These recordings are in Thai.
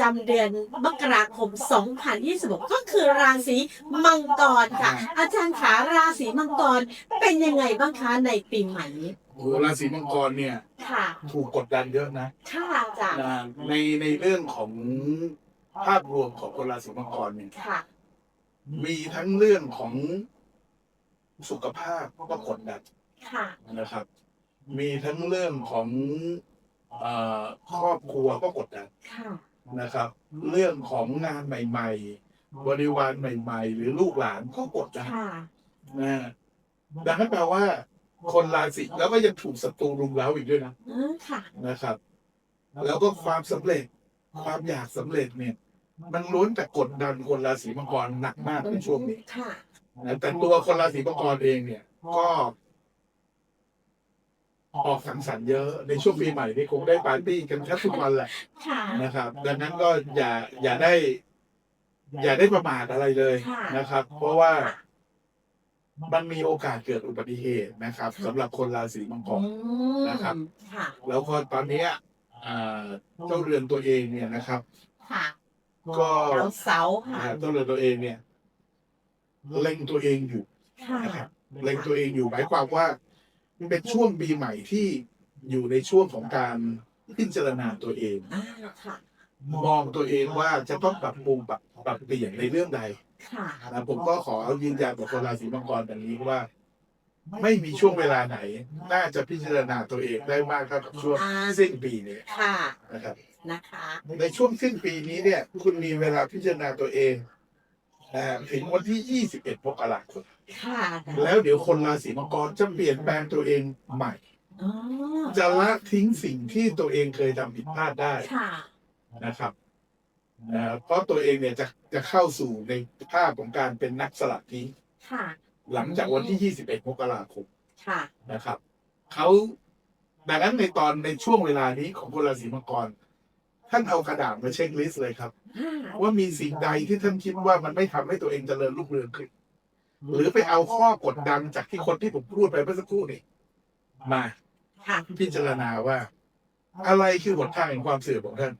นะคะประจำเดือนมกราคม 2026 ก็คือราศีมังกรค่ะ อาจารย์ขาราศีมังกรเป็นยังไงบ้างคะในปีใหม่นี้โอ้โหราศีมังกรเนี่ยค่ะ ถูกกดดันเยอะนะค่ะอาจารย์นะในในเรื่องของภาพรวมของคนราศีมังกรเนี่ย ค่ะ มีทั้งเรื่องของสุขภาพก็กดดันค่ะ นะครับ มีทั้งเรื่องของเอ่อครอบครัวก็กดดันค่ะ นะครับ เรื่องของงานใหม่ ๆ บริวารใหม่ ๆ หรือลูกหลานก็กดดันค่ะ นะดังนั้นแปลว่า คนราศีแล้วก็ยังถูกศัตรูรุมเร้าอีกด้วยนะเออค่ะ นะครับ แล้วก็ความสำเร็จความอยากสำเร็จเนี่ย มันล้วนแต่กดดันคนราศีมังกรหนักมากในช่วงนี้ค่ะ นะแต่ตัวคนราศีมังกรเองเนี่ย ก็ ออกสังสรรค์เยอะในช่วงปีใหม่นี่คงได้ปาร์ตี้กันแทบทุกวันแหละค่ะ นะครับ ดังนั้นก็อย่าอย่าได้ อย่าได้ประมาทอะไรเลยค่ะนะครับ เพราะว่ามันมีโอกาสเกิดอุบัติเหตุนะครับสำหรับคนราศีมังกอืรมนะครับ ค่ะ แล้วก็ตอนเนี้ยอ่าเจ้าเรือนตัวเองเนี่ยนะครับ ค่ะก็ดาวเสาร์ค่ะ อ่าเจ้าเรือนตัวเองเนี่ยเล็งตัวเองอยู่ค่ะ นะครับเล็งตัวเองอยู่หมายความว่า เป็นช่วงปีใหม่ที่อยู่ในช่วงของการพิจารณาตัวเอง อ่าค่ะ มองตัวเองว่าจะต้องปรับปรุงปรับปรับเปลี่ยนในเรื่องใดค่ะ นะผมก็ขอยืนยันกับคนราศีมังกรแบบนี้ว่า ไม่มีช่วงเวลาไหน น่าจะพิจารณาตัวเองได้มากเท่ากับช่วงอ่าสิ้นปีนี้ค่ะ นะครับ นะคะ ในช่วงสิ้นปีนี้เนี่ย คุณมีเวลาพิจารณาตัวเองนะฮะถึงวันที่ 21มกราคม ค่ะแล้วเดี๋ยวคนราศีมังกรจะเปลี่ยนแปลงตัวเองใหม่ อ๋อจะละทิ้งสิ่งที่ตัวเองเคยทำผิดพลาดได้ค่ะนะครับนะเพราะตัวเองเนี่ยจะจะเข้าสู่ในภาพของการเป็นนักสลัดทิ้งค่ะหลังจากวันที่ 21มกราคมค่ะนะครับเขาดังนั้นในตอนในช่วงเวลานี้ของคนราศีมังกร ท่านเอากระดาษมาเช็คลิสต์เลยครับอ่าว่ามีสิ่งใดที่ท่านคิดว่ามันไม่ทำให้ตัวเองเจริญรุ่งเรืองขึ้น หรือไปเอาข้อกดดันจากที่คนที่ผมพูดไปเมื่อสักครู่นี้มาค่ะพิจารณาว่า อะไรคือหนทางแห่งความเสื่อมของท่าน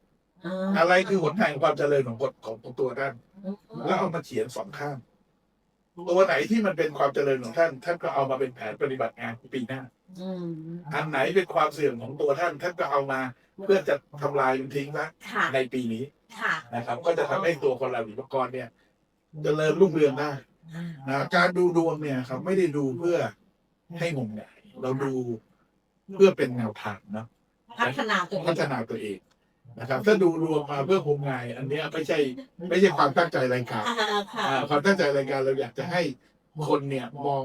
อ่าอะไรคือหนทางแห่งความเจริญของคนของของตัวท่าน แล้วเอามาเขียนสองข้างตัวไหนที่มันเป็นความเจริญของท่าน ท่านก็เอามาเป็นแผนปฏิบัติงานปีหน้าอืมอันไหนเป็นความเสื่อมของตัวท่าน ท่านก็เอามาเพื่อจะทำลายมันทิ้งซะค่ะในปีนี้ค่ะนะครับ ก็จะทำให้ตัวคนราศีมังกรเนี่ยเจริญรุ่งเรืองได้อ่า นะการดูดวงเนี่ยครับ ไม่ได้ดูเพื่อให้งมงายเราดูเพื่อเป็นแนวทางเนาะพัฒนาตัวเอพังฒนาตัวเองนะครับ ถ้าดูดวงมาเพื่องมงายอันเนี้ยไม่ใช่ ไม่ใช่ความตั้งใจรายการอ่าค่ะอ่าความตั้งใจรายการเราอยากจะให้คนเนี่ยมอง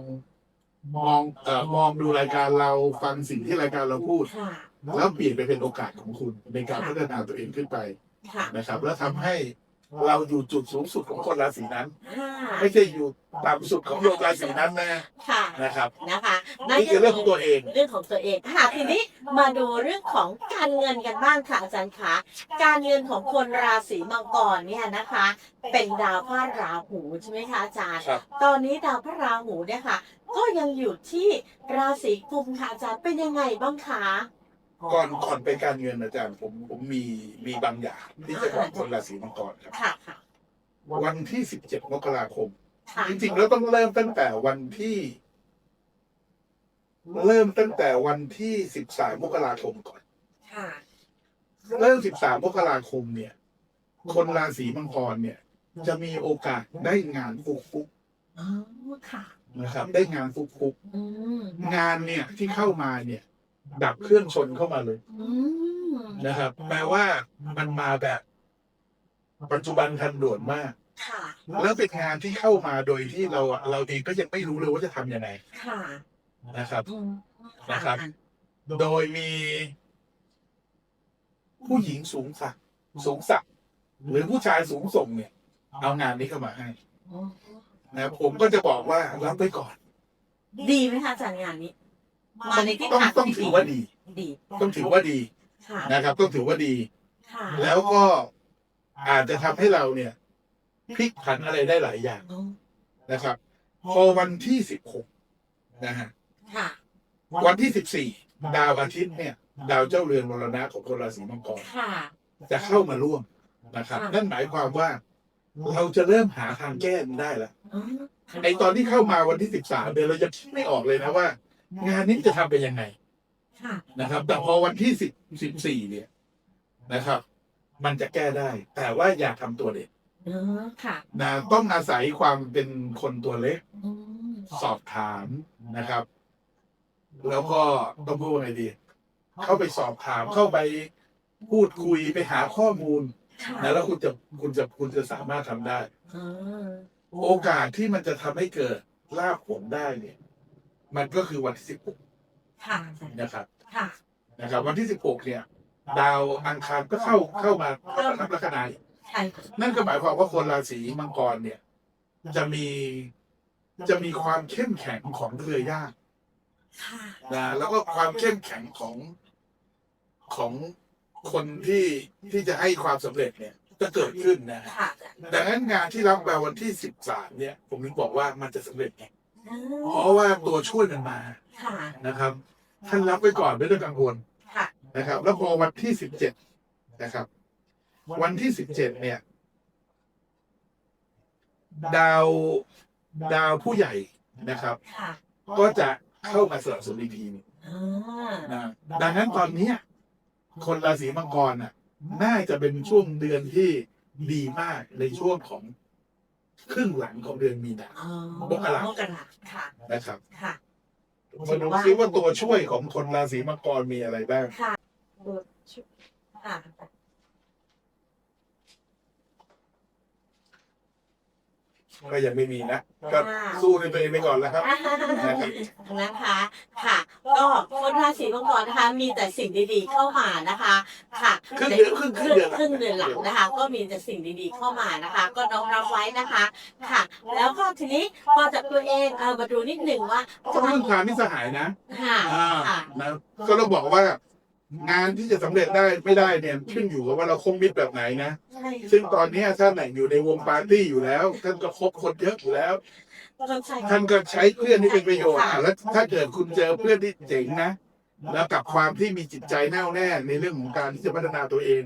มองเอ่อมองดูรายการเราฟังสิ่งที่รายการเราพูดค่ะแล้วเปลี่ยนไปเป็นโอกาสของคุณในการพัฒนาตัวเองขึ้นไปค่ะนะครับ แล้วทำให้ เราอยู่จุดสูงสุดของคนราศีนั้น อ่าไม่ใช่อยู่ต่ำสุดของดวงราศีนั้นนะค่ะ นะครับนะคะนั่นี่คือเรื่องของตัวเอง เรื่องของตัวเองค่ะทีนี้มาดูเรื่องของการเงินกันบ้างค่ะอาจารย์คะการเงินของคนราศีมังกรเนี่ยนะคะ เป็นดาวพระราหูใช่ไหมคะอาจารย์ ครับ ตอนนี้ดาวพระราหูเนี่ยค่ะ ก็ยังอยู่ที่ราศีกุมค่ะอาจารย์เป็นยังไงบ้างคะ ก่อนก่อนไปการเงินอาจารย์ผมผมมีมีบางอย่างที่จะบอกคนราศีมังกรครับ ค่ะค่ะ วันที่สิบเจ็ดมกราคม ค่ะจริงๆแล้วต้องเริ่มตั้งแต่วันที่ เริ่มตั้งแต่วันที่สิบสามมกราคมก่อน ค่ะเริ่มสิบสามมกราคมเนี่ย คนราศีมังกรเนี่ย จะมีโอกาสได้งานฟุกฟุกอ๋อค่ะ ๆนะครับ ได้งานฟุกฟุกอืมๆงานเนี่ยที่เข้ามาเนี่ย ดับเครื่องชนเข้ามาเลยอืมนะครับแปลว่ามันมาแบบปัจจุบันทันด่วนมากค่ะแล้วเป็นงานที่เข้ามาโดยที่เราอะเราเองก็ยังไม่รู้เลยว่าจะทำยังไงค่ะนะครับอืมนะครับ โดยมี ผู้หญิงสูงสักดิ์สูงสักดิ์หรือผู้ชายสูงส่งเนี่ย เอางานนี้เข้ามาให้อืมนะผมก็จะบอกว่ารับไปก่อน ดีไหมคะอาจารย์งานนี้ มาในทิศต้องทางต้องที่ถือว่าดี ดีต้องถือว่าดีค่ะนะครับ ต้องถือว่าดี ค่ะแล้วก็อาจจะทำให้เราเนี่ยพลิกผันอะไรได้หลายอย่างอืมนะครับ พอวันที่สิบหกนะฮะค่ะวันที่สิบสี่ดาวอาทิตย์เนี่ย ดาวเจ้าเรือนมรณะของคนราศีมังกรค่ะ จะเข้ามาร่วมนะครับนั่นหมายความว่าเราจะเริ่มหาทางแก้มันได้แล้วอ๋อไอตอนที่เข้ามาวันที่สิบสามเดือนเราจะคิดไม่ออกเลยนะว่า งานนี้จะทำเป็นยังไงค่ะนะครับ แต่พอวันที่สิบสิบสี่เนี่ยนะครับ มันจะแก้ได้ แต่ว่าอย่าทำตัวเด็กเออค่ะนะต้องอาศัยความเป็นคนตัวเล็กอืมสอบถามนะครับ แล้วก็ต้องพูดว่าไงดี เข้าไปสอบถามเข้าไปพูดคุยไปหาข้อมูลค่ะนะแล้วคุณจะคุณจะคุณจะสามารถทำได้ เออโอกาสที่มันจะทำให้เกิดลาภผลได้เนี่ย มันก็คือวันที่สิบหกค่ะนะครับค่ะนะครับ วันที่สิบหกเนี่ย ดาวอังคารก็เข้าเข้ามาทับลัคนาอีกใช่ค่ะนั่นก็หมายความว่าคนราศีมังกรเนี่ย จะมีจะมีความเข้มแข็งของเรือยากค่ะนะแล้วก็ความเข้มแข็งของของคนที่ที่จะให้ความสำเร็จเนี่ยจะเกิดขึ้นนะค่ะดังนั้นงานที่รับมาวันที่สิบสามเนี่ย ผมถึงบอกว่ามันจะสำเร็จไง เอเพอราะว่าตัวช่วยมันมาค่ะ นะครับ ท่านรับไว้ก่อนไม่ต้องกังวลค่ะ นะครับ แล้วพอวันที่สิบเจ็ดนะครับ วันที่สิบเจ็ดเนี่ย ดาวดาวผู้ใหญ่นะครับ ค่ะก็จะเข้ามาสนับสนุนอีกทีหนึงอ่านะดังนั้นตอนเนี้ยคนราศีมังกรน่ะ น่าจะเป็นช่วงเดือนที่ดีมากในช่วงของ ครึ่งหลังของเดือนมีนา อ๋อมกรา มกราค่ะ นะครับค่ะ มาดูซิว่าตัวช่วยของคนราศีมังกรมีอะไรบ้าง ค่ะ ตัวชุดค่ะ ก็ยังไม่มีนะ ก็สู้ในตัวเองไปก่อนแล้วครับ นะคะค่ะ ก็คนราศีมังกรนะคะ มีแต่สิ่งดีๆเข้ามานะคะ ค่ะครึ่งเดือนครึ่งคครึ่รึ่งงเดือนหลังครึ่งเดือนหลังนะคะ ก็มีแต่สิ่งดีๆเข้ามานะคะ ก็น้องรับไว้นะคะ ค่ะ แล้วก็ทีนี้พอจากตัวเองเอามาดูนิดหนึ่งว่าก็พึ่งพามิตรสหายนะค่ะอ่าค่ะ นะก็ต้องบอกว่า งานที่จะสำเร็จได้ไม่ได้เนี่ยขึ้นอยู่กับว่าเราคบมิตรแบบไหนนะใช่ซึ่งตอนนี้ท่านน่ะอยู่ในวงปาร์ตี้อยู่แล้ว ท่านก็คบคนเยอะอยู่แล้วต้องใช่ท่านก็ใช้เพื่อนที่เป็นประโยชน์อะแล้วถ้าเกิดคุณเจอเพื่อนที่เจ๋งนะ แล้วกับความที่มีจิตใจแน่วแน่ในเรื่องของการที่จะพัฒนาตัวเอง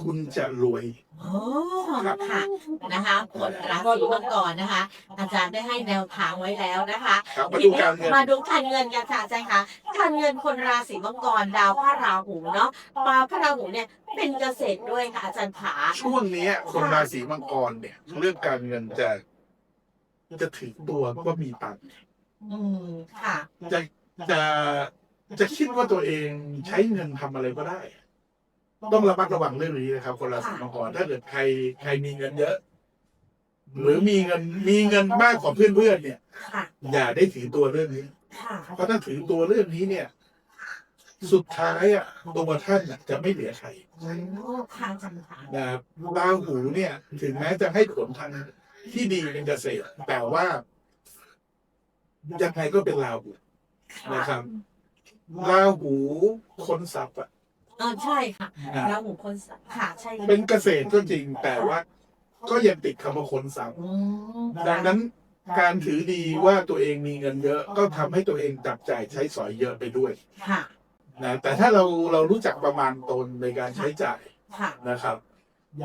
คุณจะรวย โอ้ค่ะนะคะคนราศีมังกรนะคะ อาจารย์ได้ให้แนวทางไว้แล้วนะคะครับมาดูการเงิน มาดูการเงินกันค่ะอาจารย์คะการเงินคนราศีมังกรดาวพระราหูเนาะดาวพระราหูเนี่ยเป็นเกษตรด้วยค่ะอาจารย์ขาช่วงเนี้ยคนราศีมังกรเนี่ย เรื่องการเงินจะ จะถือตัวก็มีตังค์อืมค่ะ จะจะจะคิดว่าตัวเองใช้เงินทำอะไรก็ได้ ต้องระมัดระวังเรื่องนี้นะครับ คนราศีมังกรถ้าเกิดใครใครมีเงินเยอะ หรือมีเงินมีเงินมากกว่าเพื่อนๆเนี่ย ค่ะอย่าได้ถือตัวเรื่องนี้ ค่ะเพราะถ้าถือตัวเรื่องนี้เนี่ย สุดท้ายอะตัวท่านน่ะจะไม่เหลือใครโอ้ค่ะอาจารย์ค่ะนะครับราหูเนี่ย ถึงแม้จะให้ผลทางที่ดีเป็นเกษตร แต่ว่ายังไงก็เป็นราหูนะครับราหูคนสับอะ อ๋อใช่ค่ะนะราหูคนสัตว์ค่ะใช่เป็นเกษตรก็จริงแต่ว่า ก็ยังติดคำว่าคนสับอืมดังนั้นการถือดีว่าตัวเองมีเงินเยอะ ก็ทำให้ตัวเองจับจ่ายใช้สอยเยอะไปด้วยค่ะนะแต่ถ้าเราเรารู้จักประมาณตนในการใช้จ่ายค่ะนะครับ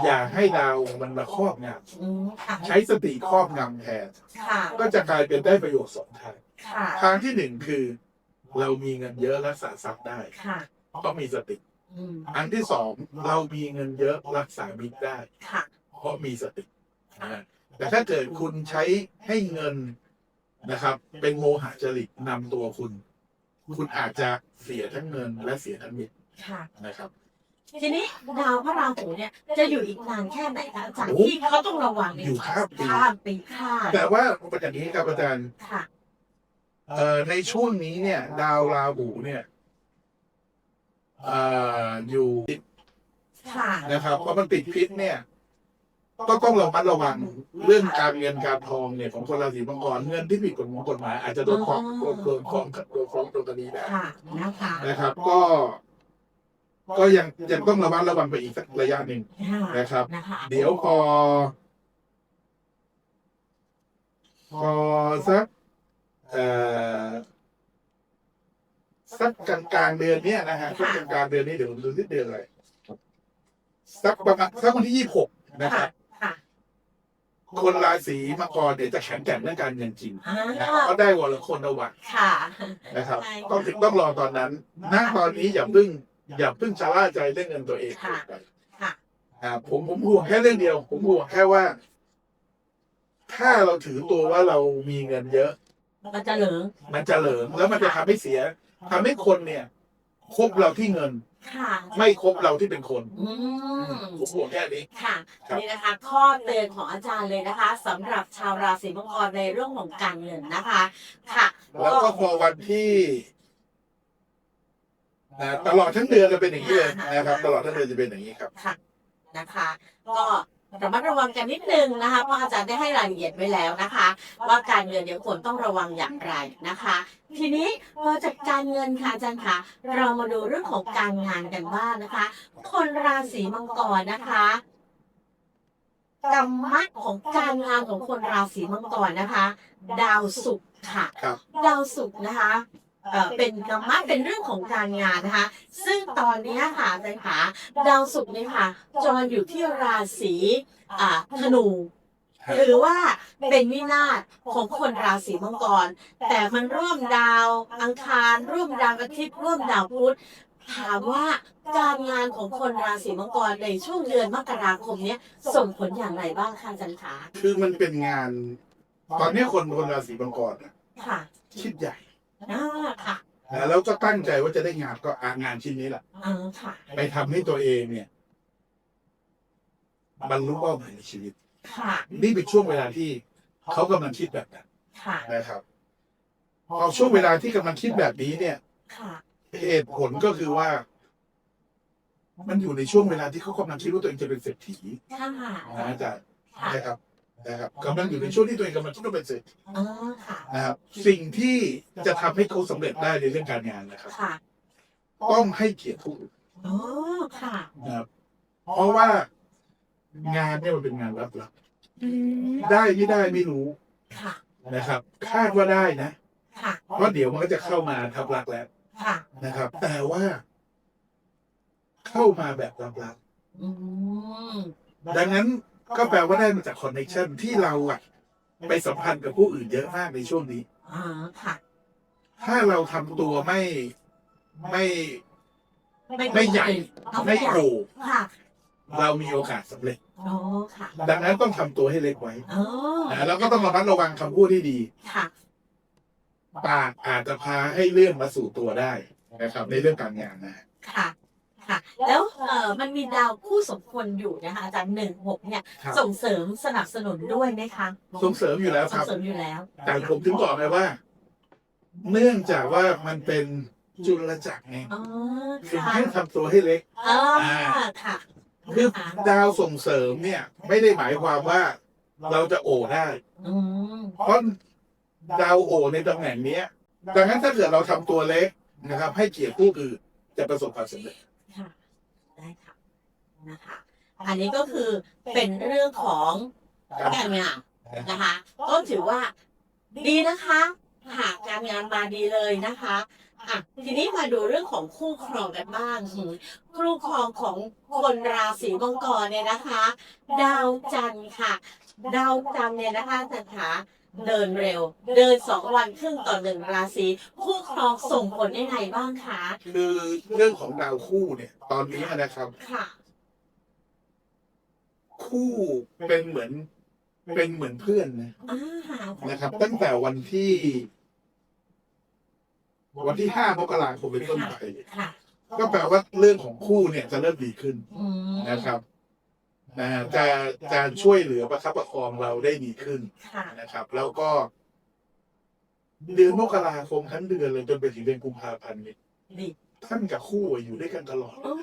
อย่าให้ดาวมันมาครอบงอืมค่ะำใช้สติครอบงำแทนค่ะก็จะกลายเป็นได้ประโยชน์สองทางค่ะทางที่หนึ่งคือ เรามีเงินเยอะรักษาทรัพย์ได้ค่ะเพราะมีสติ อืมอันที่สองเรามีเงินเยอะรักษามิตรได้ ค่ะ เพราะมีสตินะแต่ถ้าเกิดคุณใช้ให้เงินนะครับ เป็นโมหะจริตนำตัวคุณ คุณอาจจะเสียทั้งเงินและเสียทั้งมิตรค่ะ นะครับ ทีนี้ดาวพระราหูเนี่ย จะอยู่อีกนานแค่ไหนคะอาจารย์โอ้ที่เขาต้องระวังในอยู่ข้ามปี ข้ามปีค่ะแต่ว่าเป็นอย่างนี้ครับอาจารย์ ค่ะ เอ่อในช่วงนี้เนี่ย ดาวราหูเนี่ยเอ่อ อยู่ค่ะ นะครับเพราะมันติดพิษเนี่ย ก็ต้องระมัดระวังเรื่องการเงินการทองเนี่ยของคนราศีมังกรเงินที่ผิดกฎหมายกฎหมายอาจจะโดนฟ้องโดนโดนฟ้องโดนฟ้องโดนคดีได้ค่ะ นะคะ นะครับ ก็ ก็ยังยังต้องระมัดระวังไปอีกสักระยะหนึ่งค่ะนะครับ นะคะเดี๋ยวพอพอสักเอ่อ สักกลางกลางๆเดือนเนี้ยนะฮะสักกลางกลางๆเดือนนี้เดี๋ยวผมดูที่เดือนอะไรสักประมาณสักวันที่ยี่หกนะครับ ค่ะคนราศีมังกรเนี่ยจะแข็งแกร่งเรื่องการเงินจริงอ่านะเขาได้วรคนระวังค่ะ นะครับใช่ต้องถึงต้องรอตอนนั้นณตอนนี้อย่าเพิ่งอย่าเพิ่งชะล่าใจเรื่องเงินตัวเองค่ะ ค่ะ อ่าผมผมห่วงแค่เรื่องเดียว ผมห่วงแค่ว่า ถ้าเราถือตัวว่าเรามีเงินเยอะ มันจะเหลืองมันจะเหลิงแล้วมันจะทำให้เสีย ทำให้คนเนี่ยคบเราที่เงิน ค่ะ ไม่คบเราที่เป็นคนอืม ผมห่วงแค่นี้ ค่ะครับ นี่นะคะข้อเตือนของอาจารย์เลยนะคะสำหรับชาวราศีมังกรในเรื่องของการเงินนะคะ ค่ะแล้วก็พอวันที่นะตลอดทั้งเดือนจะเป็นอย่างนี้เลยนะครับ ตลอดทั้งเดือนจะเป็นอย่างนี้ครับ ค่ะนะคะ ก็ ระมัดระวังกันนิดนึงนะคะเพราะอาจารย์ได้ให้รายละเอียดไว้แล้วนะคะ ว่าการเงินเดี๋ยวควรต้องระวังอย่างไรนะคะ ทีนี้พอจากการเงินค่ะอาจารย์คะเรามาดูเรื่องของการงานกันบ้างนะคะ คนราศีมังกรนะคะกรรมะของการงานของคนราศีมังกรนะคะ ดาวศุกร์ค่ะครับดาวศุกร์นะคะ เอ่อเป็นกรรมะเป็นเรื่องของการงานนะคะ ซึ่งตอนนี้ค่ะอาจารย์คะดาวศุกร์เนี่ยค่ะ จรอยู่ที่ราศีอ่าธนู หรือว่าเป็นวินาศของคนราศีมังกร แต่มันร่วมดาวอังคาร ร่วมดาวอาทิตย์ร่วมดาวพุธถามว่าการงานของคนราศีมังกรในช่วงเดือนมกราคมเนี้ยส่งผลอย่างไรบ้างคะอาจารย์คะคือมันเป็นงาน ตอนนี้คนคนราศีมังกรน่ะค่ะ คิดใหญ่ อ่าค่ะนะแล้วก็ตั้งใจว่าจะได้งานก็อางานชิ้นนี้แหละอ่าค่ะ ไปทำให้ตัวเองเนี่ยบรรลุเป้าหมายในชีวิต ค่ะ นี่เป็นช่วงเวลาที่เขากำลังคิดแบบนั้นค่ะ นะครับพอช่วงเวลาที่กำลังคิดแบบนี้เนี่ย ค่ะ เหตุผลก็คือว่า มันอยู่ในช่วงเวลาที่เขากำลังคิดว่าตัวเองจะเป็นเศรษฐีค่ะ นะอาจารย์ค่ะ นะครับ นะครับกำลังอยู่ในช่วงที่ตัวเองกำลังคิดว่าเป็นเศรษฐีอ่าค่ะ นะครับสิ่งที่จะทำให้เขาสำเร็จได้ในเรื่องการงานนะครับ ค่ะต้องให้เกียรติผู้อื่นอ๋อค่ะ นะครับเพราะว่างานเนี่ยมันเป็นงานลับอืมๆได้ไม่ได้ไม่รู้ค่ะ นะครับ คาดว่าได้นะ ค่ะ เพราะเดี๋ยวมันก็จะเข้ามาทับลักแล้วค่ะ นะครับ แต่ว่า เข้ามาแบบลับอืมๆดังนั้น ก็แปลว่าได้มาจากคอนเนคชันที่เราอะไปสัมพันธ์กับผู้อื่นเยอะมากในช่วงนี้อ่าค่ะ ถ้าเราทำตัวไม่ไม่ไม่ใหญ่เอาไม่ใหญ่โกรธค่ะเรามีโอกาสสำเร็จ อ๋อค่ะดังนั้นต้องทำตัวให้เล็กไว้อ๋อนะแล้วก็ต้องระมัดระวังคำพูดที่ดี ค่ะ ปากอาจจะพาให้เรื่องมาสู่ตัวได้นะครับ ในเรื่องการงานนะ ค่ะ ค่ะ แล้วเอ่อมันมีดาวคู่สมพลอยู่นะคะอาจารย์หนึ่งหกเนี่ย ครับ ส่งเสริมสนับสนุนด้วยไหมคะส่งเสริมอยู่แล้วคส่รังบเสริมอยู่แล้ว แต่ผมถึงบอกไงว่า เนื่องจากว่ามันเป็นจุลจักรไงอ๋อคือค่ะให้ทำตัวให้เล็ก อ๋อค่ะคือดาวส่งเสริมเนี่ย ไม่ได้หมายความว่าเราจะโอได้ อืมเพราะดาวโอในตำแหน่งเนี้ยดังนั้นถ้าเกิดเราทำตัวเล็กนะครับ ให้เกียรติผู้อื่นจะประสบความสำเร็จ ค่ะได้ค่ะนะคะ อันนี้ก็คือเป็นเรื่องของการงานนะคะ ก็ถือว่าดีนะคะ หากการงานมาดีเลยนะคะอะทีนี้มาดูเรื่องของคู่ครองกันบ้างอืมคู่ครองของคนราศีมังกรเนี่ยนะคะ ดาวจันทร์ค่ะ ดาวจันทร์เนี่ยนะคะจันทา เดินเร็ว เดินสองวันครึ่งต่อหนึ่งราศีคู่ครองส่งผลยังไงบ้างคะ คือเรื่องของดาวคู่เนี่ย ตอนนี้นะครับ ค่ะ คู่เป็นเหมือน เป็นเหมือนเพื่อนนะอ่านะครับ ตั้งแต่วันที่ วันที่ห้ามกราคมเป็นต้นไปค่ะ ก็แปลว่าเรื่องของคู่เนี่ยจะเริ่มดีขึ้นอืมนะครับ นะจะจะช่วยเหลือประคับประคองเราได้ดีขึ้นค่ะนะครับ แล้วก็ เดือนมกราคมทั้งเดือนเลยจนไปถึงเดือนกุมภาพันธ์เนี่ยดีท่านกับคู่อยู่ด้วยกันตลอดโอ้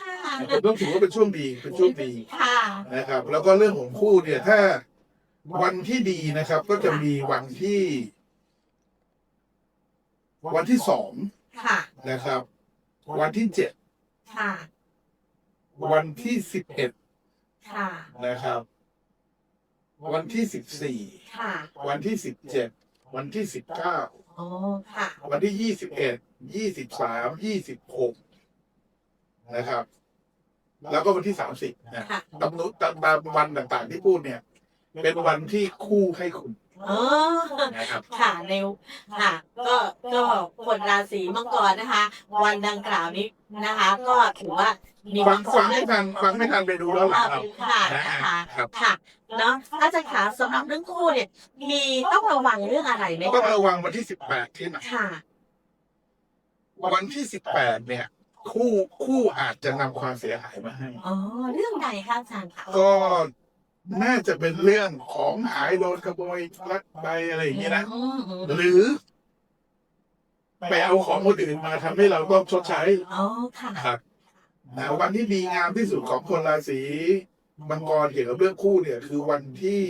ค่ะผมต้องถือว่าเป็นช่วงดีเป็นช่วงดีค่ะนะครับ แล้วก็เรื่องของคู่เนี่ย ถ้าวันที่ดีนะครับ ก็จะมีวันที่ วันที่สองค่ะนะครับ วันที่เจ็ดค่ะ วันที่สิบเอ็ด ค่ะ นะครับ วันที่สิบสี่ค่ะ วันที่สิบเจ็ดวันที่สิบเก้าโอ้ค่ะ วันที่ยี่สิบเอ็ดยี่สิบสามยี่สิบหกนะครับ แล้วก็วันที่สามสิบนะค่ะกำหนดตามวันต่างๆที่พูดเนี่ย เป็นวันที่คู่ให้คุณ อ๋อนะครับ ค่ะในค่ะ ก็ก็คนราศีมังกรนะคะ วันดังกล่าวนี้นะคะ ก็ถือว่ามีฟังฟังไม่ทันฟังไม่ทันไปดูแล้วหลังเราค่ะนะนะฮะคะครับ ค่ะเนาะอาจารย์ขาสำหรับเรื่องคู่เนี่ย มีต้องระวังเรื่องอะไรไหมต้องคะระวังวันที่สิบแปดที่ไหนค่ะ วันที่สิบแปดเนี่ย คู่คู่อาจจะนำความเสียหายมาให้ อ๋อ เรื่องใดคะอาจารย์คะก็ น่าจะเป็นเรื่องของหายโดนขโมยลักไปอะไรอย่างนี้นะอืมอืมหรือ ไปเอาของคนอื่นมาทำให้เราต้องชดใช้อ๋อค่ะครับนะวันที่ดีงามที่สุดของคนราศีมังกรเกี่ยวกับเรื่องคู่เนี่ย คือวันที่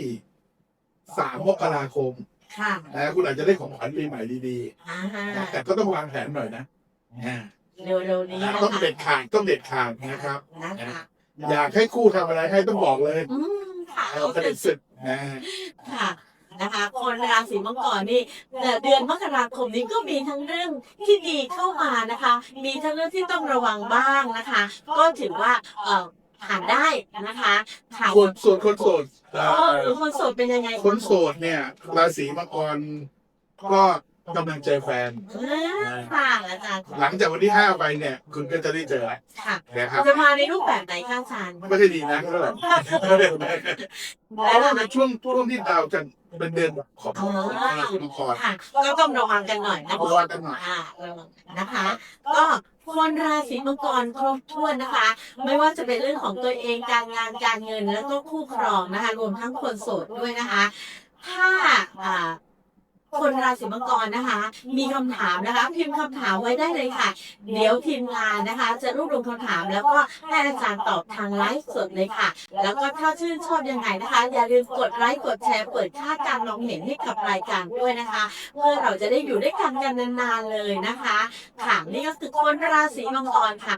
สามมกราคมค่ะนะคุณอาจจะได้ของขวัญปีใหม่ดีอ่าๆนะแต่ก็ต้องวางแผนหน่อยนะอ่าเร็วๆนี้นะคะต้องเด็ดขาดต้องเด็ดขาดนะครับนะคะอยากให้คู่ทำอะไรให้ต้องบอกเลยอืม ค่ะเอาเสด็จสึกนะค่ะนะคะ คนราศีมังกรนี่เดือนมกราคมนี้ก็มีทั้งเรื่องที่ดีเข้ามานะคะ มีทั้งเรื่องที่ต้องระวังบ้างนะคะ ก็ถือว่าเอ่อผ่านได้นะคะค่ะส่วนส่วนคนโสดเอ่อ๋ออหรือคนโสดเป็นยังไงคนโสดเนี่ย ราศีมังกรก็ กำลังเจอแฟนอ่าค่ะอาจารย์หลังจากวันที่ห้าไปเนี่ย คุณก็จะได้เจอแล้วค่ะนะครับจะมาในรูปแบบไหนคะอาจารย์ไม่ใช่ดีนะเท่าไหร่แล้วในช่วงช่วงที่ดาวจะเป็นเดือนของอ๋อราศีมังกรค่ะก็ต้องระวังกันหน่อยนะคะระวังกันหน่อยอ่าระวังนะคะ ก็คนราศีมังกรครบถ้วนนะคะ ไม่ว่าจะเป็นเรื่องของตัวเองการงานการเงินแล้วก็คู่ครองนะคะ รวมทั้งคนโสดด้วยนะคะ ถ้าอ่า คนราศีมังกรนะคะ มีคำถามนะคะ พิมพ์คำถามไว้ได้เลยค่ะ เดี๋ยวทีมงานนะคะ จะรวบรวมคำถาม แล้วก็ให้อาจารย์ตอบทางไลฟ์สดเลยค่ะ แล้วก็ถ้าชื่นชอบยังไงนะคะ อย่าลืมกดไลค์กดแชร์เปิดค่าการมองเห็นให้กับรายการด้วยนะคะ เพื่อเราจะได้อยู่ด้วยกันกันนานๆเลยนะคะค่ะนี่ก็คือคนราศีมังกรค่ะ